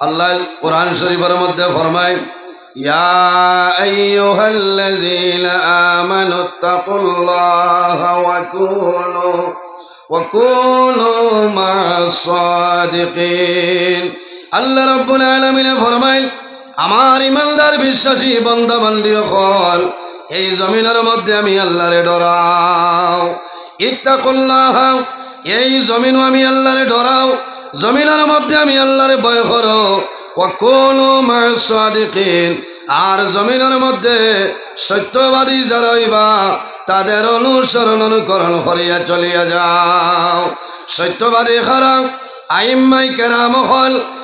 আল্লাহ কোরআন শরীফের মধ্যে ফরমায় আল্লাহ রাব্বুল আলামিন ফরমায়, আমার ইমানদার বিশ্বাসী বান্দা বান্দি হল এই জমিনের মধ্যে আমি আল্লাহরে ডরাও। ইত্তাকুল্লাহ, এই জমিনও আমি আল্লাহরে ডরাও। জমিনের মধ্যে আমি আল্লাহরে ভয় করো। আর জমিনের মধ্যে সত্যবাদী যারা তাদের অনুসরণ অনুকরণ করিয়া চলিয়া যাও। সত্যবাদী খারাপ আইম্মাই কেরাম হল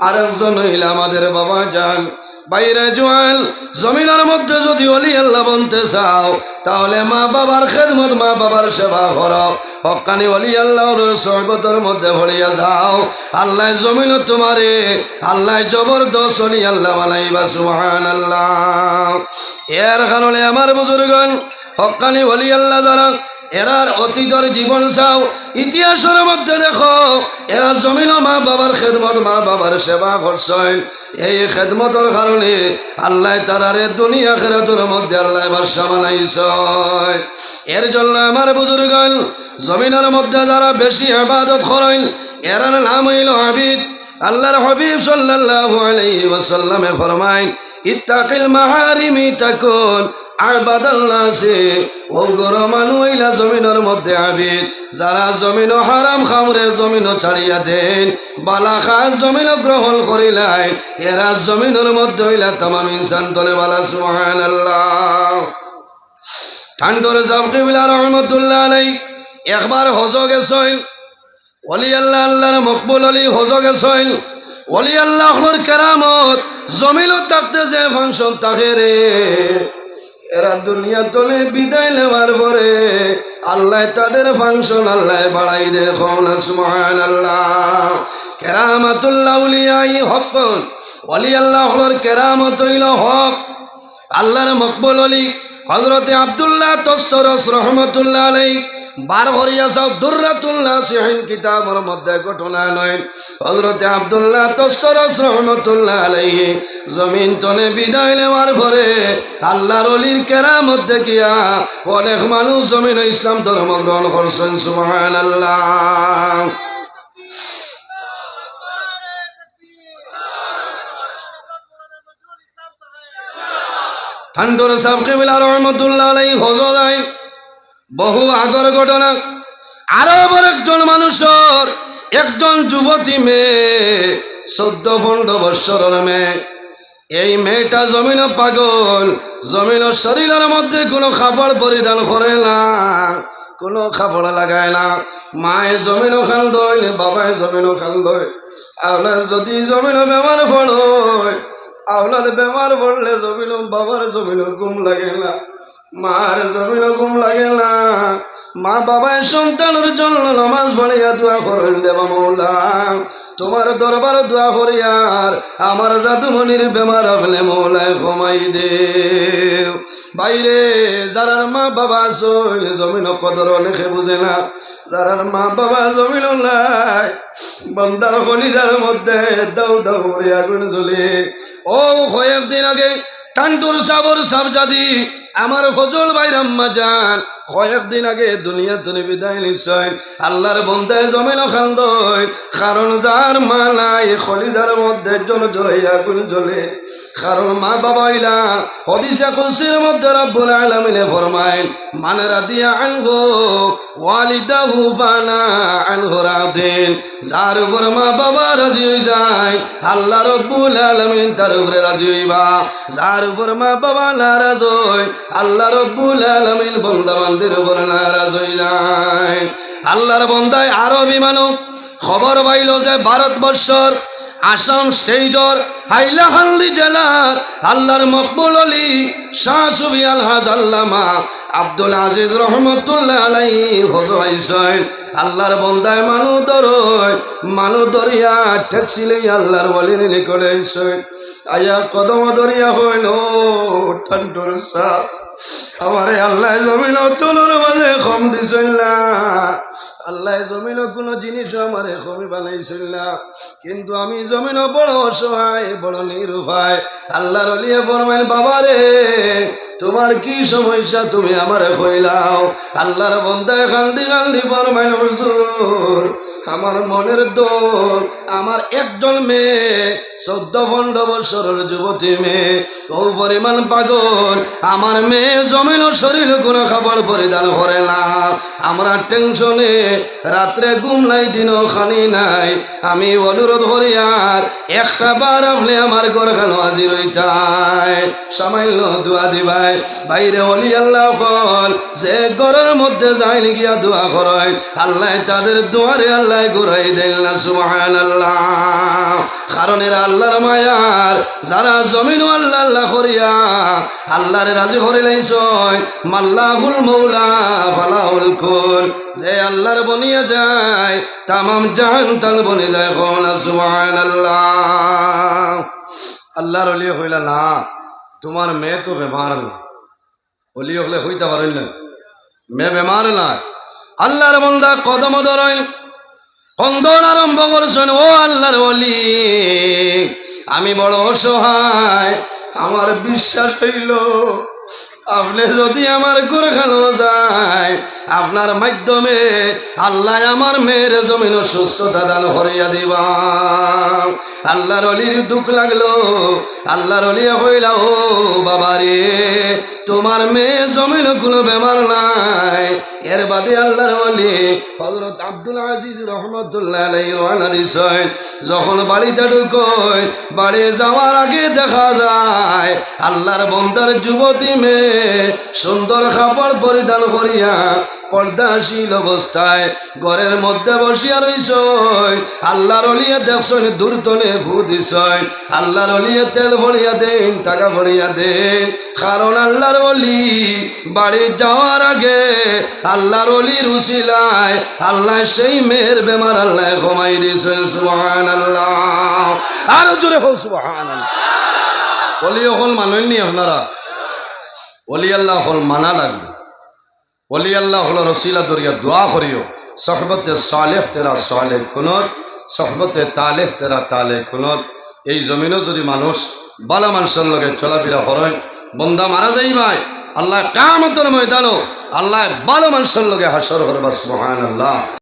আর একজন হইলে আমাদের বাবা যান। বাইরে জোয়াল, জমিনের মধ্যে যদি অলি আল্লাহ বনতে চাও, তাহলে মা বাবার খেদমত, মা বাবার সেবা করো। হকানি অলি আল্লাহর সর্বতর মধ্যে ভরিয়া যাও। আল্লাহ জমিন তোমারে, আল্লাহ জবরদস্ত অলি আল্লাহ বানাইবা সুহান আল্লাহ এর কারণে আমার বুজুর্গন হকানি অলি আল্লাহ দ্বারা এরার অতীতর জীবন চাও, ইতিহাসের মধ্যে দেখো এরা জমিন মা বাবার খেদমত, মা বাবার সেবা করছেন। এই খেদমতর কারণে আল্লাহ তারারে দুনিয়া খেরাতুর মধ্যে আল্লাহ বাসা বানাইছ এর জন্য আমার বুজুর্গন জমিনের মধ্যে যারা বেশি আবাদত করেন, এরার নাম হইল আবিদ। আল্লাহর হবিব সাল্লাল্লাহু আলাইহি ওয়াসাল্লামে ফরমায় ইত্তাকিল মাহারিমি তাকুন আবাদাল্লাসে ও গরো মানু হইলা জমিনের মধ্যে আবিদ, যারা জমিন হারাম খামরে জমিন ছাড়িয়া দেন বালা খাস জমিন গ্রহণ করিলাই এরা জমিনের মধ্যে হইলা তামাম ইনসান তলে বালা, সুবহানাল্লাহ। ঠান্ডর জাবকে বিলা রহমতুল্লাহ আলাই একবার হজ গেছই অলি আল্লাহ আল্লাহর মকবুল অলি হজ গেছইল অলি আল্লাহর কেরামত জমিল থাকতে যে ফাংশন থাকে রে। এরা দুনিয়া তলে বিদায় নেওয়ার পরে আল্লাহ তাদের ফাংশন আল্লাহ বাড়াই দে সুবহান আল্লাহ কেরামাতুল্লাহ উলিয়াই হক। অলি আল্লাহর কেরামত হক। আল্লাহর মকবুল অলি হজরতে আবদুল্লাহ তস্তরস রহমতুল্লাহ আলাই বার করিয়া সব দুর্রাতুল্লাহ সিহিন কিতাবের মধ্যে ঘটনা নয় হজরতে আবদুল্লাহ তস্তরস রহমতুল্লাহ আলাই জমিন তলে বিদায় নেওয়ার পরে আল্লাহর অলির কেরামত দেখিয়া অনেক মানুষ জমিন ইসলাম ধর্ম গ্রহণ করছেন সুবহান আল্লাহ ঠান্ডর সাহেব কেবিলা রহমতুল্লাহ আলাই হজরাই বহু আগর ঘটনা। আরও আবার একজন মানুষের, একজন যুবতী মেয়ে, চোদ্দ পনেরো বৎসরের মেয়ে এই মেয়েটা জমিন পাগল, জমিন শরীরের মধ্যে কোনো খাবার পরিধান করে না, কোনো খাবার লাগায় না। মায়ে জমিন খান দয় বাবায় জমিন খান দয় আপনার যদি জমিন বেমার ফল হয় আপনার বেমার বললে জমিল বাবার জমিল ঘুম লাগে না। মার জমিন ঘুম লাগে না। মা বাবায় সন্তানের জন্য নামাজ পড়িয়া দোয়া করেন দেবা মৌলা। তোমার দরবার দোয়া করিয়ার আমার জাদুমনির বেমার আপনি মৌলায় কমাই দে। বাইরে, যারার মা বাবা সইল জমিন কদর অনেকে বুঝে না। যারার মা বাবা জমিন নাই, বন্দার কলিজার মধ্যে দাউ দাউ করে আগুন জ্বলে। ও কয়েকদিন আগে টান্টুর সাবর সাবজাদি আমার ফজল ভাই রাম্মা যান কয়েকদিন আগে দুনিয়া তুমি বিদায় নিশ্চয়। আল্লাহর বন্ধায় জমিন খান্দয়, কারণ যার মা নাই খলিজার মধ্যে জল জলাইয়া গুল জ্বলে। কারণ মা বাবা ইলা, হদিসা কুলসির মধ্যে রব্বুল আলামিনে ফরমায় মানেরা দিয়া আনগো ওয়ালিদাহু ফানা আনগো রাদিন। যার উপর মা বাবা রাজি হয়ে যায়, আল্লাহ রব্বুল আলামিন তার উপরে রাজি হইবা। যার উপর মা বাবা নারাজ হয় আল্লাহ রব্বুল আলমিন বন্দা মন্দির উপর নারাজ হয়ে যায় আল্লাহর বন্দায় আরও বিমানক খবর পাইল যে ভারতবর্ষর আসাম স্টেটর হাইলাহাল্লি জেলার আল্লাহর মকবুল আলী শাহ সুবি আলহাজ আল্লামা আব্দুল আজিজ রহমতুল্লাহ আলাই হজাইছেন আল্লাহর বন্দায় মানু দরয় মানু দরিয়া ঠেকছিলে আল্লাহর বলি নিকলে আয়া কদম দরিয়া হইল ঠান্ডর সাপ আমারে আল্লাহ জমিন তুলুর মাঝে কম দিছিল আল্লাহ জমিন কোনো জিনিস আমারে কমি বানাইছিল না। কিন্তু আমি জমিন বড় অসহায়, বড় নিরুপায়। আল্লাহ রলিয়ে বরমাই বাবা রে, তোমার কি সমস্যা? তুমি আমারে কইলাও আল্লাহর বন্দায় কান্দি কান্দি বরমাই হুজুর, আমার মনের দোল, আমার একজন মেয়ে, চোদ্দ পনেরো বছরের যুবতী মেয়ে। ও পরিমাণ পাগল, আমার মেয়ে জমিন ও শরীর কোনো খাবার পরিধান করে না। আমরা টেনশনে রাত্রে ঘুম নাই, দিনও খানি নাই। আমি অনুরোধ করি আর একটা বার আপনি আমার ঘর কেন হাজির হইতাই। সামাইল দোয়া দিবাই। বাইরে অলি আল্লাহ কল যে ঘরের মধ্যে যায় গিয়া দোয়া করয় আল্লাহ তাদের দুয়ারে আল্লাহ ঘুরাই দেন না সুবহান আল্লাহ কারণ এরা আল্লাহর মায়ার, যারা জমিন আল্লাহ আল্লাহ করিয়া, আল্লাহরে রাজি করে লাইছয় মাল্লাহুল মৌলা ফালাহুল কুল, যে আল্লাহর বনিয়ে যায়, তামাম জাহান তাল বনে যায় কোনা সুবহানাল্লাহ। আল্লাহর হইলা না, তোমার মেয়ে তো বেমার না। অলি হলে হইতে পারেন না। মেয়ে বেমার না। আল্লাহর বন্দা কদম ধরেন, কন্দন আরম্ভ করছেন, ও আল্লাহর অলি, আমি বড় অসহায়, আমার বিশ্বাস হইল, আপনি যদি আমার করে খানো যায় আপনার মাধ্যমে আল্লাহ আমার মেয়ের জমিন সুস্থতা দান হরিয়া দিবা। আল্লাহর অলির দুঃখ লাগল। আল্লাহর অলিয়া হইলা, ও বাবা রে তোমার মেয়ে জমিন কোনো বেমার নাই। এর বাদে আল্লাহর অলি হজরত আব্দুল আজিজ রহমতুল্লাহ যখন বাড়িতে ঢুকোয়, বাড়ি যাওয়ার আগে দেখা যায়, আল্লাহর বন্দার যুবতী মেয়ে সুন্দর খাবার পরিধান করিয়া পর্দাশীল অবস্থায় ঘরের মধ্যে বসিয়া রইছ আল্লাহর অলিয়ে দেখছেন দূরতনে ভূ দিছয় আল্লাহর অলিয়ে তেল ভরিয়া দেন, টাকা ভরিয়া দেন। কারণ আল্লাহর অলি বাড়ি যাওয়ার আগে আল্লাহর অলির উসিলায় আল্লাহ সেই মেয়ের বেমার আল্লাহ কমাই দিয়েছেন সুবহান আল্লাহ আরও জোরে হোক সুবহান আল্লাহ অলি হল মানেননি আপনারা। অলি আল্লাহ হল মানা লাগবে। অলি আল্লাহ হলো রসিলা দরিয়া, দোয়া করিও। সহবতে সালেহ, তেরা সালেহ খুনত সহবতে তালেহ, তেরা তালে খুনত এই জমিনও যদি মানুষ বালা মানুষের লগে চলাফেরা করেন, বন্দা মারা যাই ভাই আল্লাহ কামতর ময়দানো আল্লাহ ভালো মানুষের লগে হাসর করবা মহান আল্লাহ